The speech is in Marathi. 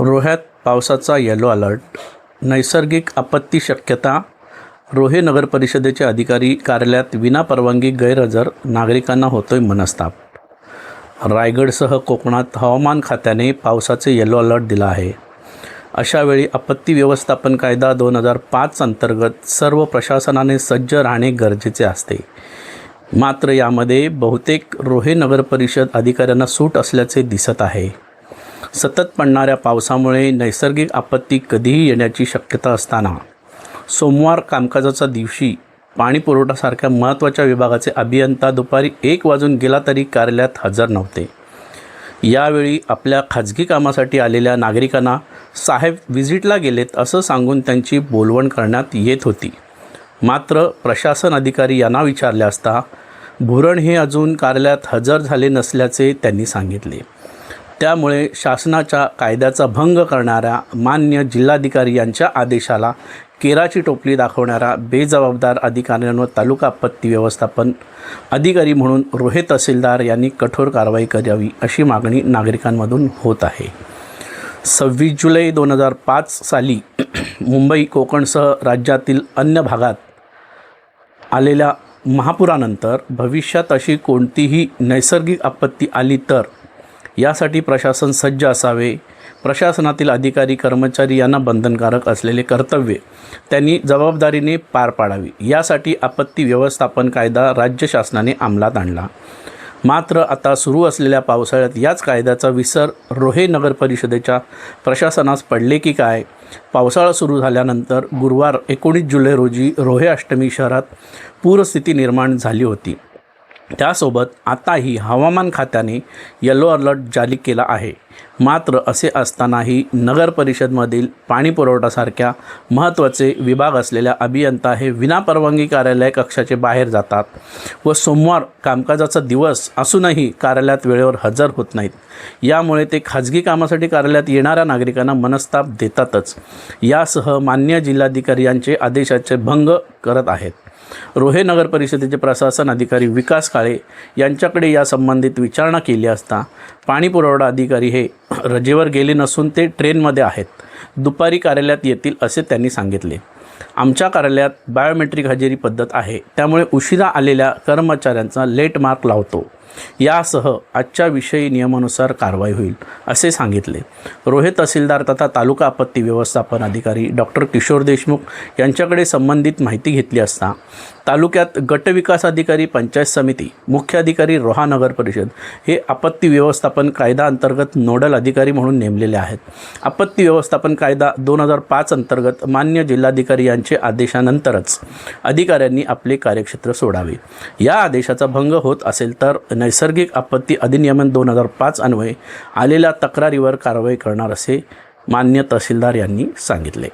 रोह्यात पावसाचा येलो अलर्ट नैसर्गिक आपत्ती शक्यता. रोहे नगर परिषदेचे अधिकारी कार्यालयात विनापरवानगी गैरहजर नागरिकांना होतोय मनस्ताप. रायगडसह कोकणात हवामान खात्याने पावसाचे येलो अलर्ट दिला आहे. अशावेळी आपत्ती व्यवस्थापन कायदा दोन हजार पाच अंतर्गत सर्व प्रशासनाने सज्ज राहणे गरजेचे असते. मात्र यामध्ये बहुतेक रोहे नगर परिषद अधिकाऱ्यांना सूट असल्याचे दिसत आहे. सतत पडणाऱ्या पावसामुळे नैसर्गिक आपत्ती कधीही येण्याची शक्यता असताना सोमवार कामकाजाच्या दिवशी पाणी पुरवठासारख्या महत्त्वाच्या विभागाचे अभियंता दुपारी एक वाजून गेला तरी कार्यालयात हजर नव्हते. यावेळी आपल्या खाजगी कामासाठी आलेल्या नागरिकांना साहेब व्हिजिटला गेलेत असं सांगून त्यांची बोलवण करण्यात येत होती. मात्र प्रशासन अधिकारी यांना विचारले असता भुरण हे अजून कार्यालयात हजर झाले नसल्याचे त्यांनी सांगितले. त्यामुळे शासनाच्या कायद्याचा भंग करणाऱ्या मान्य जिल्हाधिकारी यांच्या आदेशाला केराची टोपली दाखवणाऱ्या बेजबाबदार अधिकाऱ्यांवर तालुका आपत्ती व्यवस्थापन अधिकारी म्हणून रोहे तहसीलदार यांनी कठोर कारवाई करावी अशी मागणी नागरिकांमधून होत आहे. सव्वीस जुलै दोन हजार पाच साली मुंबई कोकणसह राज्यातील अन्य भागात आलेल्या महापुरानंतर भविष्यात अशी कोणतीही नैसर्गिक आपत्ती आली तर यासाठी प्रशासन सज्ज असावे. प्रशासनातील अधिकारी कर्मचारी यांना बंधनकारक असलेले कर्तव्य त्यांनी जबाबदारीने पार पाडावी. यासाठी आपत्ती व्यवस्थापन कायदा राज्य शासनाने अंमलात आणला. मात्र आता सुरू असलेल्या पावसाळ्यात याच कायद्याचा विसर रोहे नगर परिषदेच्या प्रशासनास पडले की काय? पावसाळा सुरू झाल्यानंतर गुरुवार एकोणीस जुलै रोजी रोहे अष्टमी शहरात पूरस्थिती निर्माण झाली होती. त्यासोबत आताही हवामान खात्याने येलो अलर्ट जारी केला आहे. मात्र असे असतानाही नगर परिषदमधील पाणी महत्त्वाचे विभाग असलेल्या अभियंता हे विनापरवानगी कार्यालय कक्षाचे बाहेर जातात व सोमवार कामकाजाचा दिवस असूनही कार्यालयात वेळेवर हजर होत नाहीत. यामुळे ते खाजगी कामासाठी कार्यालयात येणाऱ्या नागरिकांना मनस्ताप देतातच. यासह मान्य जिल्हाधिकारी यांचे आदेशाचे भंग करत आहेत. रोहे नगर परिषदेचे प्रशासन अधिकारी विकास काळे यांच्याकडे यासंबंधित विचारणा केली असता पाणी पुरवठा अधिकारी हे रजेवर गेले नसून ते ट्रेनमध्ये आहेत. दुपारी कार्यालयात येतील असे त्यांनी सांगितले. आमच्या कार्यालयात बायोमेट्रिक हजेरी पद्धत आहे. त्यामुळे उशिरा आलेल्या कर्मचाऱ्यांचा लेट मार्क लावतो. यासह आजच्या विषयी नियमानुसार कारवाई होईल असे सांगितले. रोहे तहसीलदार तथा तालुका आपत्ती व्यवस्थापन अधिकारी डॉक्टर किशोर देशमुख यांच्याकडे संबंधित माहिती घेतली असता तालुक्यात गटविकास अधिकारी पंचायत समिती मुख्य अधिकारी रोहा नगर परिषद हे आपत्ती व्यवस्थापन कायदा अंतर्गत नोडल अधिकारी म्हणून नेमलेले आहेत. आपत्ती व्यवस्थापन कायदा दोन हजार पाच अंतर्गत मान्य जिल्हाधिकारी यांचे आदेशानंतरच अधिकाऱ्यांनी आपले कार्यक्षेत्र सोडावे. या आदेशाचा भंग होत असेल तर नैसर्गिक आपत्ती अधिनियमन दोन हजार पाच अन्वये आलेल्या तक्रारीवर कारवाई करणार असे मान्य तहसीलदार यांनी सांगितले.